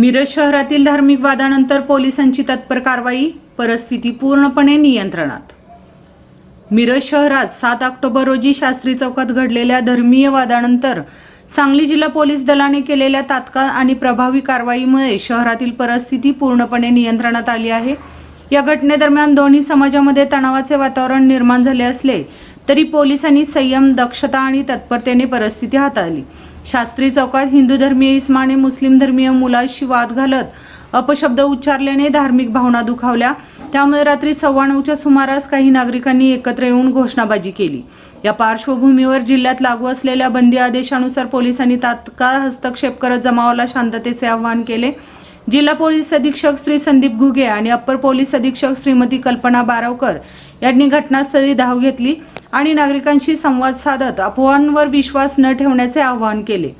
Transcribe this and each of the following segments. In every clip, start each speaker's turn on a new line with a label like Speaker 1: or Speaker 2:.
Speaker 1: मिरज शहरातील धार्मिक वादानंतर पोलिसांची तत्पर कारवाई परिस्थिती पूर्णपणे नियंत्रणात. मिरज शहरात सात ऑक्टोबर रोजी शास्त्री चौकात घडलेल्या धर्मीय वादानंतर सांगली जिल्हा पोलीस दलाने केलेल्या तात्काळ आणि प्रभावी कारवाईमुळे शहरातील परिस्थिती पूर्णपणे नियंत्रणात आली आहे. या घटनेदरम्यान दोन्ही समाजामध्ये तणावाचे वातावरण निर्माण झाले असले तरी पोलिसांनी संयम दक्षता आणि तत्परतेने परिस्थिती हाताळली. शास्त्री चौकात हिंदू धर्मीय इस्माने मुस्लिम धर्मीय मुलाशी वाद घालत अपशब्द उच्चारल्याने धार्मिक भावना दुखावल्या. त्यामुळे रात्री सव्वा नऊच्या सुमारास काही नागरिकांनी एकत्र येऊन घोषणाबाजी केली. या पार्श्वभूमीवर जिल्ह्यात लागू असलेल्या बंदी आदेशानुसार पोलिसांनी तात्काळ हस्तक्षेप करत जमावाला शांततेचे आवाहन केले. जिल्हा पोलीस अधीक्षक श्री संदीप घुगे आणि अप्पर पोलीस अधीक्षक श्रीमती कल्पना बारावकर यांनी घटनास्थळी धाव घेतली. आणि नागरिकांशी संवाद साधत अफवांवर विश्वास न ठेवण्याचे आवाहन केले.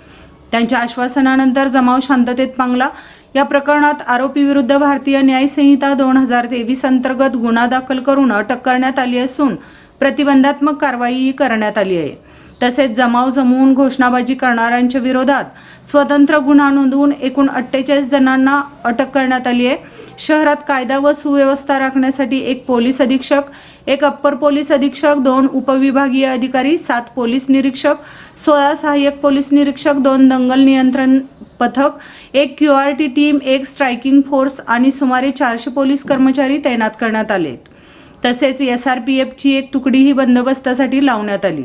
Speaker 1: त्यांच्या आश्वासनानंतर जमाव शांततेत पांगला या प्रकरणात आरोपीविरुद्ध भारतीय न्याय संहिता दोन हजार तेवीस अंतर्गत गुन्हा दाखल करून अटक करण्यात आली असून प्रतिबंधात्मक कारवाईही करण्यात आली आहे. तसेच जमाव जमवून घोषणाबाजी करणाऱ्यांच्या विरोधात स्वतंत्र गुन्हा नोंदवून एकूण अठ्ठेचाळीस जणांना अटक करण्यात आली आहे. शहरात कायदा व सुव्यवस्था राखण्यासाठी एक पोलीस अधीक्षक एक अप्पर पोलीस अधीक्षक दोन उपविभागीय अधिकारी सात पोलीस निरीक्षक सोळा सहाय्यक पोलीस निरीक्षक दोन दंगल नियंत्रण पथक एक क्यू आर टी टीम एक स्ट्रायकिंग फोर्स आणि सुमारे चारशे पोलीस कर्मचारी तैनात करण्यात आलेत तसेच एस आर पी एफची एक तुकडीही बंदोबस्तासाठी लावण्यात आली.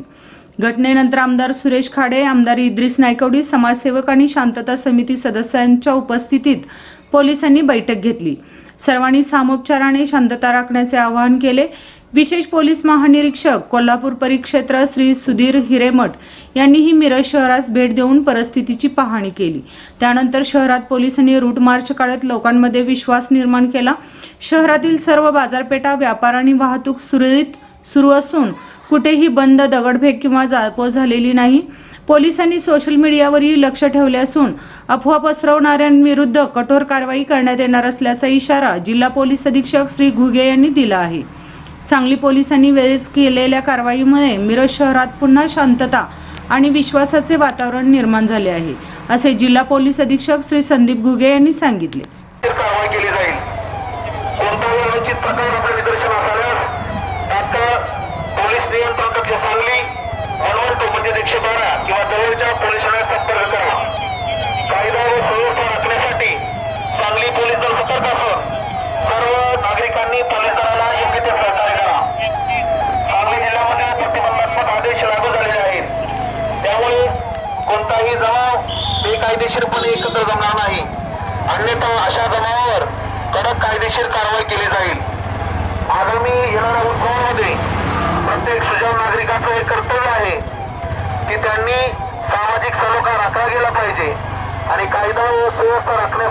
Speaker 1: घटनेनंतर आमदार सुरेश खाडे आमदार इद्रिस नायकवडी समाजसेवक आणि शांतता समिती सदस्यांच्या उपस्थितीत पोलिसांनी बैठक घेतली. सर्वांनी सामोपचाराने शांतता राखण्याचे आवाहन केले. विशेष पोलीस महानिरीक्षक कोल्हापूर परिक्षेत्र श्री सुधीर हिरेमठ यांनीही मिरज शहरास भेट देऊन परिस्थितीची पाहणी केली. त्यानंतर शहरात पोलिसांनी रूट मार्च काढत लोकांमध्ये विश्वास निर्माण केला. शहरातील सर्व बाजारपेठा व्यापार आणि वाहतूक सुरळीत सुरू असून कुठेही बंद दगडफेक किंवा जाळपोळ झालेली नाही. पोलिसांनी सोशल मीडियावरही लक्ष ठेवले असून अफवा पसरवणाऱ्यांविरुद्ध कठोर कारवाई करण्यात येणार असल्याचा इशारा जिल्हा पोलीस अधीक्षक श्री घुगे यांनी दिला आहे. सांगली पोलिसांनी वेळेस केलेल्या कारवाईमुळे मिरज शहरात पुन्हा शांतता आणि विश्वासाचे वातावरण निर्माण झाले आहे असे जिल्हा पोलीस अधीक्षक श्री संदीप घुगे यांनी सांगितले
Speaker 2: कारवाई केली जाईल कोणताही अनुचित प्रकार आपल्या निदर्शनास आल्यास तात्काळ पोलीस नियंत्रण कक्ष सांगली वन टू म्हणजे एकशे बारा किंवा जवळच्या पोलीस ठाण्यात संपर्क करा कायदा व सुव्यवस्था राखण्यासाठी सांगली पोलीस दल सतर्क असून सर्व नागरिकांनी पोलीस दलाला योग्य ते सहकार्य करा सांगली जिल्ह्यामध्ये प्रतिबंधात्मक आदेश लागू झालेले आहेत त्यामुळे कोणताही जमाव बेकायदेशीरपणे एकत्र जमणार नाही. अन्यथा अशा जमावावर कडक कायदेशीर कारवाई केली जाईल. आगामी येणाऱ्या उत्सवामध्ये प्रत्येक सुजाव नागरिकाचं हे कर्तव्य आहे की त्यांनी सामाजिक सलोखा राखला गेला पाहिजे आणि कायदा व सुव्यवस्था राखण्या